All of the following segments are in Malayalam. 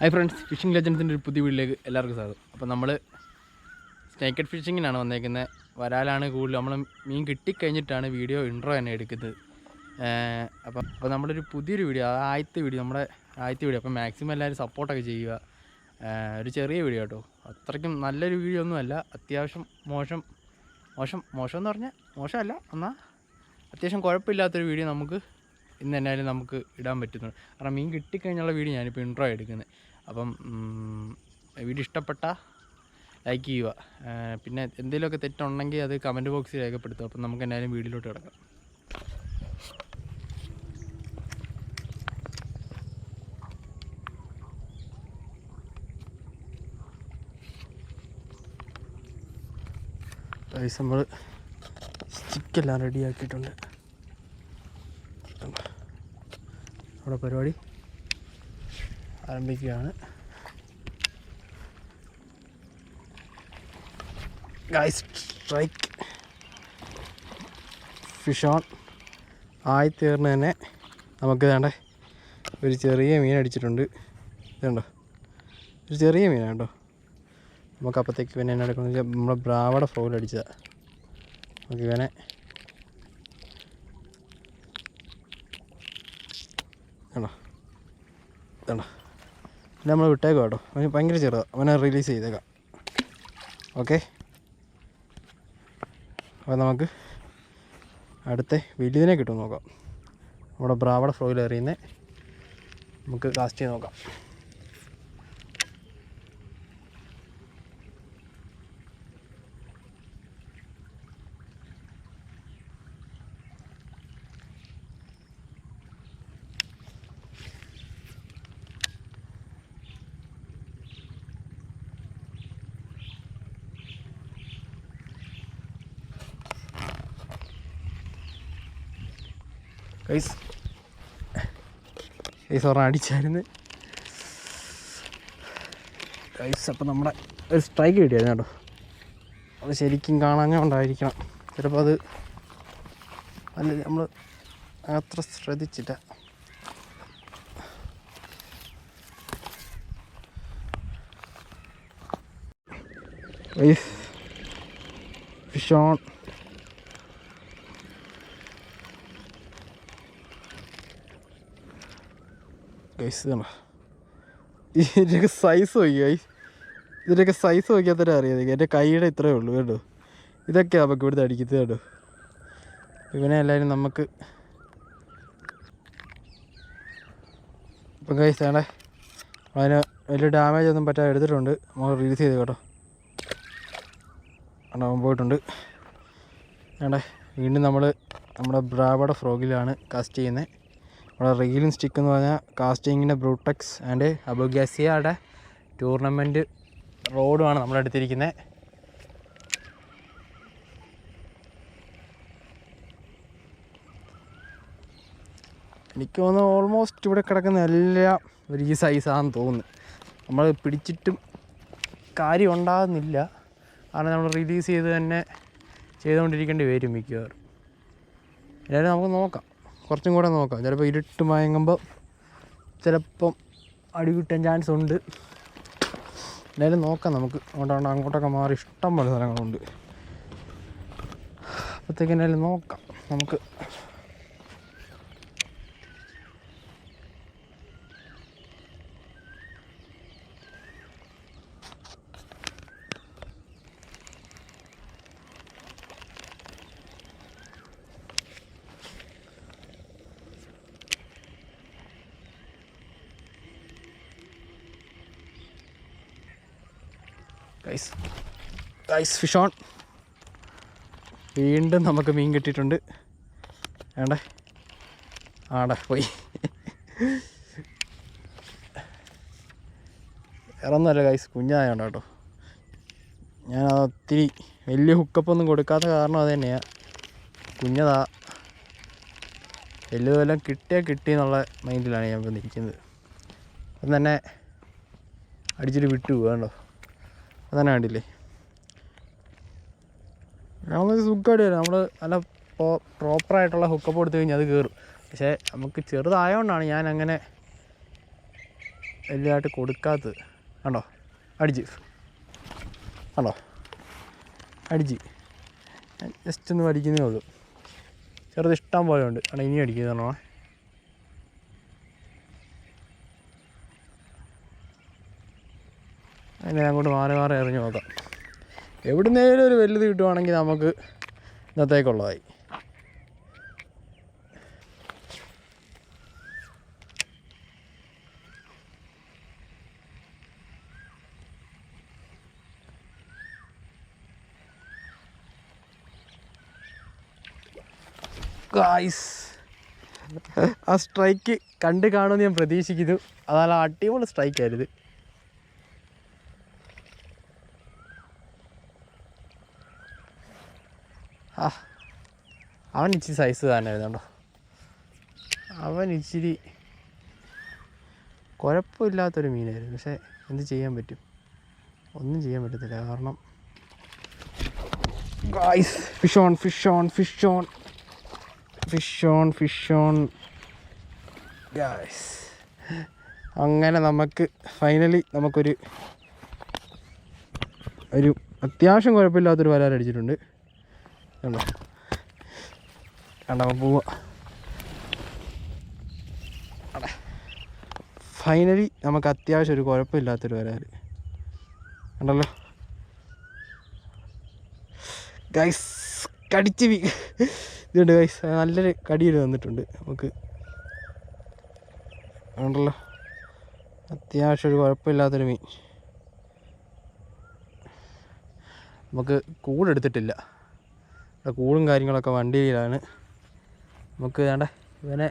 ഹായ് ഫ്രണ്ട്സ് ഫിഷിംഗ് ലെജൻസിന്റെ ഒരു പുതിയ വീട്ടിലേക്ക് എല്ലാവർക്കും സ്വാഗതം. അപ്പോൾ നമ്മൾ സ്നേക്കഡ് ഫിഷിങ്ങിനാണ് വന്നേക്കുന്നത് വരാലാണ് കൂടുതൽ നമ്മൾ മീൻ കിട്ടിക്കഴിഞ്ഞിട്ടാണ് വീഡിയോ ഇൻട്രോ തന്നെ എടുക്കുന്നത്. അപ്പം അപ്പോൾ നമ്മളൊരു പുതിയൊരു വീഡിയോ ആദ്യത്തെ വീഡിയോ നമ്മുടെ ആദ്യത്തെ വീഡിയോ. അപ്പോൾ മാക്സിമം എല്ലാവരും സപ്പോർട്ടൊക്കെ ചെയ്യുക. ഒരു ചെറിയ വീഡിയോ കേട്ടോ. അത്രയ്ക്കും നല്ലൊരു വീഡിയോ ഒന്നുമല്ല. അത്യാവശ്യം മോശം മോശം മോശം എന്ന് പറഞ്ഞാൽ മോശമല്ല. എന്നാൽ അത്യാവശ്യം കുഴപ്പമില്ലാത്തൊരു വീഡിയോ നമുക്ക് ഇന്ന് എന്നാലും നമുക്ക് ഇടാൻ പറ്റുന്നുണ്ട്. കാരണം മീൻ കിട്ടിക്കഴിഞ്ഞുള്ള വീഡിയോ ഞാനിപ്പോൾ ഇൻട്രോ എടുക്കുന്നത് അപ്പം വീഡിയോ ഇഷ്ടപ്പെട്ട ലൈക്ക് ചെയ്യുക. പിന്നെ എന്തെങ്കിലുമൊക്കെ തെറ്റുണ്ടെങ്കിൽ അത് കമന്റ് ബോക്സിൽ രേഖപ്പെടുത്തുക. അപ്പം നമുക്ക് എന്തായാലും വീഡിയോയിലോട്ട് കിടക്കാം. നമ്മൾ സ്റ്റിക്കെല്ലാം റെഡിയാക്കിയിട്ടുണ്ട് നമ്മുടെ പരിപാടി. ആരംഭിക്കുകയാണ്. ഗൈസ് സ്ട്രൈക്ക് ഫിഷ് ഓൺ ആയിത്തീർന്ന് തന്നെ നമുക്ക് വേണ്ട ഒരു ചെറിയ മീൻ അടിച്ചിട്ടുണ്ട്. ഇതുണ്ടോ ഒരു ചെറിയ മീനാണ് കേട്ടോ. നമുക്ക് അപ്പോഴത്തേക്ക് പിന്നെ എന്നാ എടുക്കണമെന്ന് വെച്ചാൽ നമ്മുടെ ബ്രാവയുടെ ഫ്രോയിൽ അടിച്ചതാണ് നമുക്ക് ഇവനെ കണ്ടോ? ഇതണ്ടോ നമ്മൾ വിട്ടേക്കാം കേട്ടോ. അവന് ഭയങ്കര ചെറുതാണ് അവനെ റിലീസ് ചെയ്തേക്കാം. ഓക്കെ അപ്പോൾ നമുക്ക് അടുത്ത വലിയതിനെ കിട്ടും നോക്കാം. നമ്മുടെ ബ്രാവട ഫ്രോയിൽ എറിയുന്നത് നമുക്ക് കാസ്റ്റ് ചെയ്ത് നോക്കാം. കൈസ് കൈസ് ഒരെണ്ണം അടിച്ചായിരുന്നു. കൈസ് അപ്പം നമ്മുടെ ഒരു സ്ട്രൈക്ക് കിട്ടിയായിരുന്നു കേട്ടോ. അത് ശരിക്കും കാണാഞ്ഞുകൊണ്ടായിരിക്കണം ചിലപ്പോൾ അത് അല്ല നമ്മൾ അത്ര ശ്രദ്ധിച്ചില്ല. ഫിഷ് ഓൺ ഗൈസ് ഇതാണ് ഇതിന്റെയൊക്കെ സൈസ് നോക്കി ഗൈസ് ഇതിന്റെയൊക്കെ സൈസ് നോക്കിയാൽ തന്നെ അറിയാതെ. എന്റെ കൈയുടെ ഇത്രയേ ഉള്ളൂ കേട്ടോ. ഇതൊക്കെയാണ് നമുക്ക് ഇവിടുത്തെ അടിക്കുന്നത് കേട്ടോ. ഇവനെ എല്ലാവരും നമുക്ക് ഇപ്പം ഗൈസ് വേണ്ടേ അതിന് വലിയ ഡാമേജ് ഒന്നും പറ്റാതെ എടുത്തിട്ടുണ്ട്. നമ്മൾ റിലീസ് ചെയ്ത് കേട്ടോ. ഉണ്ടാവാൻ പോയിട്ടുണ്ട്. വേണ്ടേ വീണ്ടും നമ്മൾ നമ്മുടെ ബ്രാവയുടെ ഫ്രോഗിലാണ് കാസ്റ്റ് ചെയ്യുന്നത്. നമ്മുടെ റീലിംഗ് സ്റ്റിക്ക് എന്ന് പറഞ്ഞാൽ കാസ്റ്റിങ്ങിന്റെ ബ്രൂട്ടക്സ് ആൻഡ് അബുഗാസിയയുടെ ടൂർണമെന്റ് റോഡുമാണ് നമ്മളെടുത്തിരിക്കുന്നത് എനിക്ക് തോന്നുന്നു ഓൾമോസ്റ്റ് ഇവിടെ കിടക്കുന്ന എല്ലാം ഒരു ഈ സൈസാണെന്ന് തോന്നുന്നു. നമ്മൾ പിടിച്ചിട്ടും കാര്യം ഉണ്ടാകുന്നില്ല. കാരണം നമ്മൾ റിലീസ് ചെയ്ത് തന്നെ ചെയ്തുകൊണ്ടിരിക്കേണ്ടി വരും മിക്കവാറും. എല്ലാവരും നമുക്ക് നോക്കാം. കുറച്ചും കൂടെ നോക്കാം. ചിലപ്പോൾ ഇരുട്ട് മയങ്ങുമ്പോൾ ചിലപ്പം അടി കിട്ടാൻ ചാൻസ് ഉണ്ട്. എന്തായാലും നോക്കാം നമുക്ക്. അങ്ങോട്ടാണ്ട് അങ്ങോട്ടൊക്കെ മാറി ഇഷ്ടം പോലെ സ്ഥലങ്ങളുണ്ട്. അപ്പോഴത്തേക്ക് എന്തായാലും നോക്കാം. നമുക്ക് ഗൈസ് ഗൈസ് ഫിഷ് ഓൺ വീണ്ടും നമുക്ക് മീൻ കിട്ടിയിട്ടുണ്ട്. വേണ്ടേ ആടെ പോയി. ഇറന്നല്ല ഗൈസ് കുഞ്ഞായോണ്ട് കേട്ടോ. ഞാൻ ഒത്തിരി വലിയ ഹുക്കപ്പൊന്നും കൊടുക്കാത്ത കാരണം അത് തന്നെയാണ് കുഞ്ഞതാ. വലുതെല്ലാം കിട്ടിയാൽ കിട്ടി എന്നുള്ള മൈൻഡിലാണ് ഞാൻ ഇപ്പം നിൽക്കുന്നത്. അപ്പം തന്നെ അടിച്ചിട്ട് വിട്ടു വേണ്ടോ അതന്നെ കണ്ടില്ലേ? നമ്മൾ സുഖമായിട്ട് വരും നമ്മൾ നല്ല പ്രോപ്പറായിട്ടുള്ള ഹുക്കപ്പ് കൊടുത്തു കഴിഞ്ഞാൽ അത് കയറും പക്ഷേ നമുക്ക് ചെറുതായതുകൊണ്ടാണ് ഞാൻ അങ്ങനെ വലുതായിട്ട് കൊടുക്കാത്തത്. കണ്ടോ? അടിച്ച്. കണ്ടോ? അടിച്ച്. ജസ്റ്റ് ഒന്ന് അടിക്കുന്നേ ഉള്ളൂ. ചെറുത് ഇഷ്ടം പോലെ ഉണ്ട്. കാരണം ഇനി അടിക്കുന്നതാണോ അതിനെ അങ്ങോട്ട് മാറി മാറി എറിഞ്ഞു നോക്കാം. എവിടുന്നേലും ഒരു വലുത് കിട്ടുവാണെങ്കിൽ നമുക്ക് ഇന്നത്തേക്കുള്ളതായി. ആ സ്ട്രൈക്ക് കണ്ട് കാണുമെന്ന് ഞാൻ പ്രതീക്ഷിക്കുന്നു. അതാണ് അടിപൊളി സ്ട്രൈക്ക് സ്ട്രൈക്കായിരുന്നു അവൻ ഇച്ചിരി സൈസ് തന്നെയായിരുന്നു വരുന്നുണ്ടോ അവൻ ഇച്ചിരി കുഴപ്പമില്ലാത്തൊരു മീനായിരുന്നു. പക്ഷേ എന്ത് ചെയ്യാൻ പറ്റും? ഒന്നും ചെയ്യാൻ പറ്റത്തില്ല. കാരണം guys fish on fish on fish on fish on fish on guys അങ്ങനെ നമുക്ക് ഫൈനലി നമുക്കൊരു ഒരു അത്യാവശ്യം കുഴപ്പമില്ലാത്തൊരു വരാൽ അടിച്ചിട്ടുണ്ട്. കണ്ടോ? കണ്ടോ പോവാ. ഫൈനലി നമുക്ക് അത്യാവശ്യം ഒരു കുഴപ്പമില്ലാത്തൊരു വരാൽ കണ്ടല്ലോ? ഗൈസ് കടിച്ച് വീ ഇതുണ്ട് ഗൈസ് നല്ലൊരു കടിയിൽ വന്നിട്ടുണ്ട് നമുക്ക്. ഉണ്ടല്ലോ അത്യാവശ്യം ഒരു കുഴപ്പമില്ലാത്തൊരു മീൻ. നമുക്ക് കൂടെടുത്തിട്ടില്ല. ഇവിടെ കൂടും കാര്യങ്ങളൊക്കെ വണ്ടിയിലാണ്. നമുക്ക് വേണ്ട ഇവനെ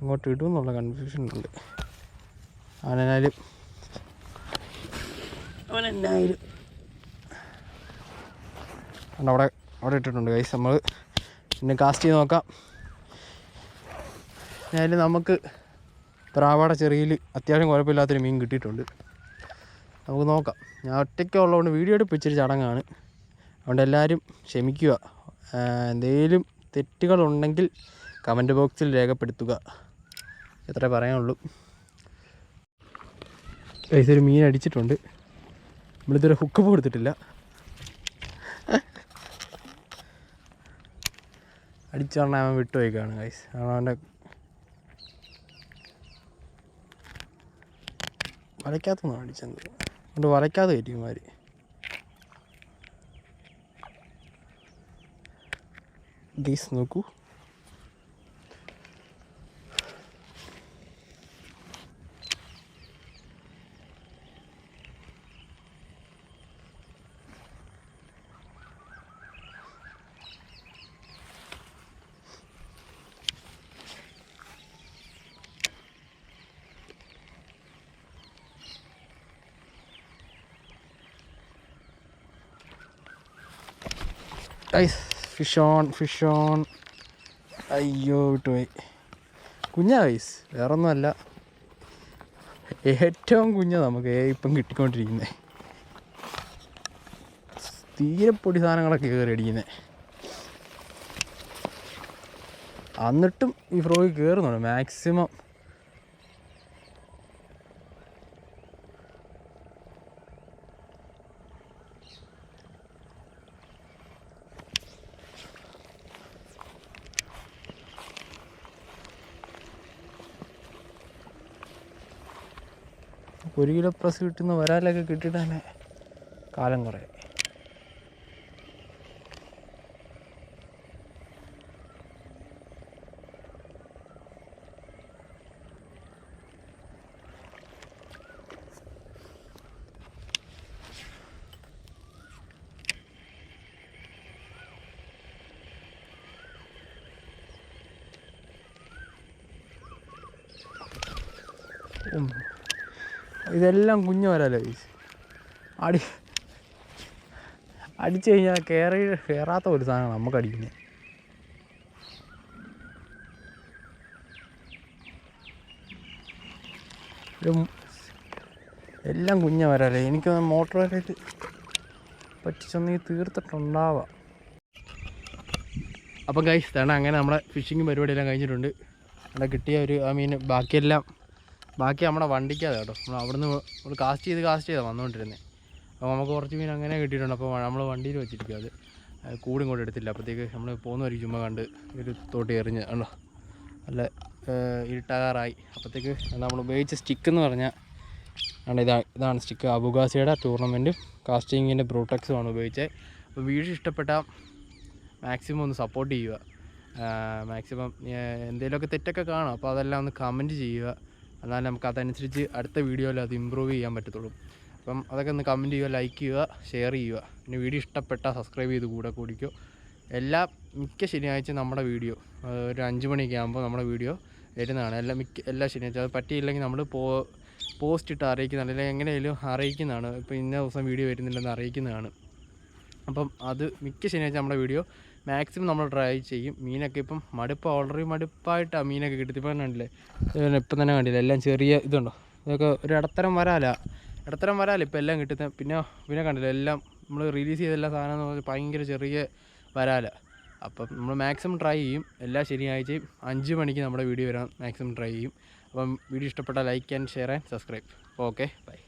ഇങ്ങോട്ട് ഇടുമെന്നുള്ള കൺഫ്യൂഷൻ ഉണ്ട്. അവനെന്നാലും അവനെന്നായാലും അവിടെ അവിടെ ഇട്ടിട്ടുണ്ട് കൈസ് നമ്മൾ പിന്നെ കാസ്റ്റ് ചെയ്ത് നോക്കാം. എന്നാലും നമുക്ക് പ്രാവാട ചെറിയിൽ അത്യാവശ്യം കുഴപ്പമില്ലാത്തൊരു മീൻ കിട്ടിയിട്ടുണ്ട്. നമുക്ക് നോക്കാം. ഞാൻ ഒറ്റയ്ക്ക് ഉള്ളതുകൊണ്ട് വീഡിയോ എടുപ്പിച്ചൊരു ചടങ്ങാണ്. അതുകൊണ്ട് എല്ലാവരും ക്ഷമിക്കുക എന്തെങ്കിലും തെറ്റുകളുണ്ടെങ്കിൽ കമന്റ് ബോക്സിൽ രേഖപ്പെടുത്തുക. എത്ര പറയാനുള്ളൂ. ഒരു മീൻ അടിച്ചിട്ടുണ്ട്. നമ്മളിതുവരെ ഹുക്ക് കൊടുത്തിട്ടില്ല അടിച്ചോണ്ട് അവൻ വിട്ടുപോയിക്കാണ് ഗൈസ് അവന്റെ വരയ്ക്കാത്തൊന്നും അടിച്ചത്. അതുകൊണ്ട് വരയ്ക്കാതെ കയറ്റിമാര് ഗൈസ് നോക്കൂ ice fish on fish on അയ്യോ വിട്ടുപോയി. കുഞ്ഞാ ഐസ് വേറൊന്നുമല്ല. ഏറ്റവും കുഞ്ഞ നമുക്ക് ഇപ്പം കിട്ടിക്കൊണ്ടിരിക്കുന്നത് തീരെ പൊടി സാധനങ്ങളൊക്കെ കയറി അടിക്കുന്നത് എന്നിട്ടും ഈ ഫ്രോയിൽ കയറുന്നുണ്ട് മാക്സിമം ഒരു കിലോ പ്രസ് കിട്ടുന്ന വരാലൊക്കെ കിട്ടിയിട്ട് തന്നെ കാലം കുറേ ഉം. ഇതെല്ലാം കുഞ്ഞു വരാലോ ഗൈസ് അടി അടിച്ചു കഴിഞ്ഞാൽ കയറി കയറാത്ത ഒരു സാധനമാണ് നമുക്ക് അടിക്കുന്നത് എല്ലാം കുഞ്ഞ വരാലേ എനിക്ക് മോട്ടോർ വരയിൽ പറ്റിച്ചൊന്നീ തീർത്തിട്ടുണ്ടാവാം. അപ്പം ഗൈസ് തേണ അങ്ങനെ നമ്മുടെ ഫിഷിങ് പരിപാടിയെല്ലാം കഴിഞ്ഞിട്ടുണ്ട്. അവിടെ കിട്ടിയ ഒരു ആ മീൻ ബാക്കിയെല്ലാം ബാക്കി നമ്മുടെ വണ്ടിക്കാതെ കേട്ടോ. നമ്മൾ അവിടുന്ന് നമ്മൾ കാസ്റ്റ് ചെയ്ത് കാസ്റ്റ് ചെയ്താണ് വന്നുകൊണ്ടിരുന്നത് അപ്പോൾ നമുക്ക് കുറച്ച് മീൻ അങ്ങനെ കിട്ടിയിട്ടുണ്ട്. അപ്പോൾ നമ്മൾ വണ്ടിയിൽ വെച്ചിരിക്കും അത്. കൂടും കൂടെ എടുത്തില്ല. അപ്പോഴത്തേക്ക് നമ്മൾ പോകുന്ന ഒരു ചുമ്മാ കണ്ട് ഒരു തോട്ടി എറിഞ്ഞ് ഉണ്ടോ നല്ല ഇരുട്ടാകാറായി. അപ്പോഴത്തേക്ക് നമ്മൾ ഉപയോഗിച്ച സ്റ്റിക്ക് എന്ന് പറഞ്ഞാൽ ആണ് ഇതാണ് ഇതാണ് സ്റ്റിക്ക് അബുഗാസിയുടെ ടൂർണമെന്റും കാസ്റ്റിങ്ങിന്റെ ബ്രൂട്ടക്സുമാണ് ഉപയോഗിച്ചത് അപ്പോൾ വീഡിയോ ഇഷ്ടപ്പെട്ട മാക്സിമം ഒന്ന് സപ്പോർട്ട് ചെയ്യുക. മാക്സിമം എന്തെങ്കിലുമൊക്കെ തെറ്റൊക്കെ കാണും. അപ്പോൾ അതെല്ലാം ഒന്ന് കമന്റ് ചെയ്യുക. എന്നാലും നമുക്ക് അതനുസരിച്ച് അടുത്ത വീഡിയോയിൽ അത് ഇമ്പ്രൂവ് ചെയ്യാൻ പറ്റത്തുള്ളൂ. അപ്പം അതൊക്കെ ഒന്ന് കമന്റ് ചെയ്യുക ലൈക്ക് ചെയ്യുക ഷെയർ ചെയ്യുക. പിന്നെ വീഡിയോ ഇഷ്ടപ്പെട്ടാൽ സബ്സ്ക്രൈബ് ചെയ്ത് കൂടെ കൂടിക്കോ. എല്ലാ മിക്ക ശനിയാഴ്ച നമ്മുടെ വീഡിയോ ഒരു അഞ്ച് മണിയൊക്കെ ആകുമ്പോൾ നമ്മുടെ വീഡിയോ വരുന്നതാണ്. എല്ലാ മിക്ക എല്ലാ ശനിയാഴ്ച അത് പറ്റിയില്ലെങ്കിൽ നമ്മൾ പോ പോസ്റ്റ് ഇട്ട് അറിയിക്കുന്നതാണ്. അല്ലെങ്കിൽ എങ്ങനെയായാലും അറിയിക്കുന്നതാണ്. ഇപ്പോൾ ഇന്ന ദിവസം വീഡിയോ വരുന്നില്ലെന്ന് അറിയിക്കുന്നതാണ്. അപ്പം അത് മിക്ക ശനിയാഴ്ച നമ്മുടെ വീഡിയോ മാക്സിമം നമ്മൾ ട്രൈ ചെയ്യും. മീനൊക്കെ ഇപ്പം മടുപ്പ് ഓൾറെഡി മടുപ്പായിട്ടാണ് മീനൊക്കെ കിട്ടി. ഇപ്പം കണ്ടില്ലേ? ഇപ്പം തന്നെ കണ്ടില്ല? എല്ലാം ചെറിയ ഇതുണ്ടോ? ഇതൊക്കെ ഒരു ഇടത്തരം വരാല. ഇടത്തരം വരാല. ഇപ്പം എല്ലാം കിട്ടുന്നത് പിന്നെ പിന്നെ കണ്ടില്ല? എല്ലാം നമ്മൾ റിലീസ് ചെയ്ത എല്ലാ സാധനം എന്ന് പറഞ്ഞാൽ ഭയങ്കര ചെറിയ വരാല. അപ്പം നമ്മൾ മാക്സിമം ട്രൈ ചെയ്യും. എല്ലാ ശനിയാഴ്ചയും അഞ്ച് മണിക്ക് നമ്മുടെ വീഡിയോ വരാൻ മാക്സിമം ട്രൈ ചെയ്യും. അപ്പം വീഡിയോ ഇഷ്ടപ്പെട്ടാൽ like and share and subscribe okay bye